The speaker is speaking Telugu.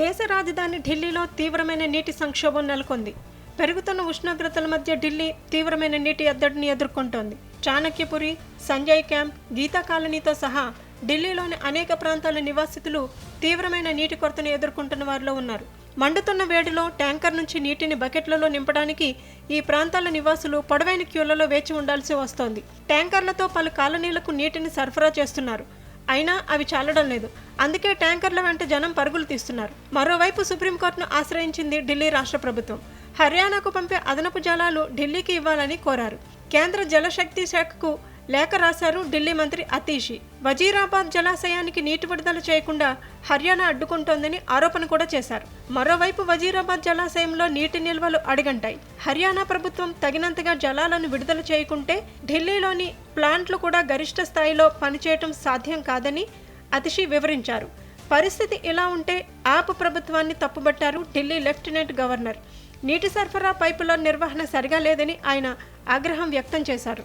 దేశ రాజధాని ఢిల్లీలో తీవ్రమైన నీటి సంక్షోభం నెలకొంది. పెరుగుతున్న ఉష్ణోగ్రతల మధ్య ఢిల్లీ తీవ్రమైన నీటి ఎద్దడిని ఎదుర్కొంటోంది. చాణక్యపురి సంజయ్ క్యాంప్ గీతా కాలనీతో సహా ఢిల్లీలోని అనేక ప్రాంతాల నివాసితులు తీవ్రమైన నీటి కొరతను ఎదుర్కొంటున్న వారిలో ఉన్నారు. మండుతున్న వేడిలో ట్యాంకర్ నుంచి నీటిని బకెట్లలో నింపడానికి ఈ ప్రాంతాల నివాసులు పొడవైన క్యూలలో వేచి ఉండాల్సి వస్తోంది. ట్యాంకర్లతో పలు కాలనీలకు నీటిని సరఫరా చేస్తున్నారు. అయినా అవి చాలడం లేదు. అందుకే ట్యాంకర్ల వెంట జనం పరుగులు తీస్తున్నారు. మరోవైపు సుప్రీంకోర్టును ఆశ్రయించింది ఢిల్లీ రాష్ట్ర ప్రభుత్వం. హర్యానాకు పంపే అదనపు జలాలు ఢిల్లీకి ఇవ్వాలని కోరారు. కేంద్ర జలశక్తి శాఖకు లేఖ రాశారు ఢిల్లీ మంత్రి అతీషి. వజీరాబాద్ జలాశయానికి నీటి విడుదల చేయకుండా హర్యానా అడ్డుకుంటోందని ఆరోపణ కూడా చేశారు. మరోవైపు వజీరాబాద్ జలాశయంలో నీటి నిల్వలు అడిగంటాయి. హర్యానా ప్రభుత్వం తగినంతగా జలాలను విడుదల చేయకుంటే ఢిల్లీలోని ప్లాంట్లు కూడా గరిష్ట స్థాయిలో పనిచేయటం సాధ్యం కాదని అతిషి వివరించారు. పరిస్థితి ఇలా ఉంటే ఆప్ ప్రభుత్వాన్ని తప్పుబట్టారు ఢిల్లీ లెఫ్టినెంట్ గవర్నర్. నీటి సరఫరా పైపుల నిర్వహణ సరిగా లేదని ఆయన ఆగ్రహం వ్యక్తం చేశారు.